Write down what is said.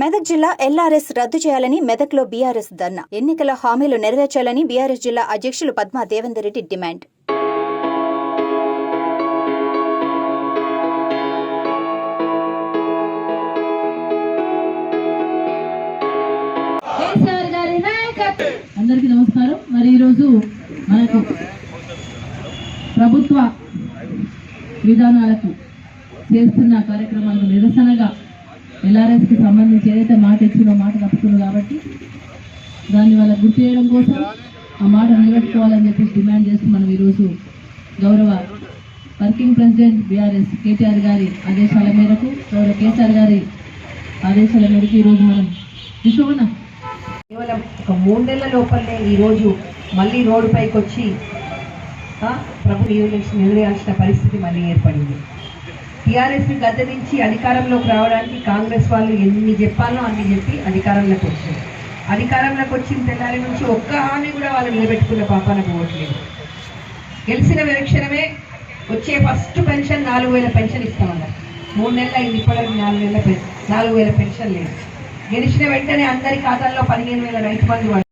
మెదక్ జిల్లా ఎల్ఆర్ఎస్ రద్దు చేయాలని మెదక్లో బీఆర్ఎస్ ధర్నా. ఎన్నికల హామీలు నెరవేర్చాలని బీఆర్ఎస్ జిల్లా అధ్యక్షులు పద్మా దేవేందర్ రెడ్డి డిమాండ్. అందరికీ నమస్కారం. మరి ఈరోజు మనకు ప్రభుత్వ విధానాలకు చేస్తున్న కార్యక్రమాలకు నిరసనగా ఎల్ఆర్ఎస్కి సంబంధించి ఏదైతే మాట ఇచ్చిందో మాట తప్పుతుంది కాబట్టి దాన్ని వాళ్ళకి గుర్తు చేయడం కోసం ఆ మాట నిలబెట్టుకోవాలని చెప్పి డిమాండ్ చేస్తూ మనం ఈరోజు గౌరవ వర్కింగ్ ప్రెసిడెంట్ బీఆర్ఎస్ కేటీఆర్ గారి ఆదేశాల మేరకు గౌరవ కేసీఆర్ గారి ఆదేశాల మేరకు ఈరోజు మనం విశ్వమన్నా కేవలం ఒక మూడేళ్ళ లోపలనే ఈరోజు మళ్ళీ రోడ్డుపైకి వచ్చి ప్రభు నియోజకవర్గం పరిస్థితి మళ్ళీ ఏర్పడింది. టీఆర్ఎస్ని గద్దెదించి అధికారంలోకి రావడానికి కాంగ్రెస్ వాళ్ళు ఎన్ని చెప్పాలో అన్ని చెప్పి అధికారంలోకి వచ్చారు. అధికారంలోకి వచ్చిన తెల్లారి నుంచి ఒక్క హామీ కూడా వాళ్ళు నిలబెట్టుకున్న పాపాన పోవట్లేదు. గెలిచిన విరక్షణమే వచ్చే ఫస్ట్ పెన్షన్ నాలుగు వేల పెన్షన్ ఇస్తామన్నారు. మూడు నెలలు అయింది ఇప్పటివరకు నాలుగు వేల నాలుగు వేల పెన్షన్ లేదు. గెలిచిన వెంటనే అందరి ఖాతాల్లో పదిహేను వేల రైతు బంధు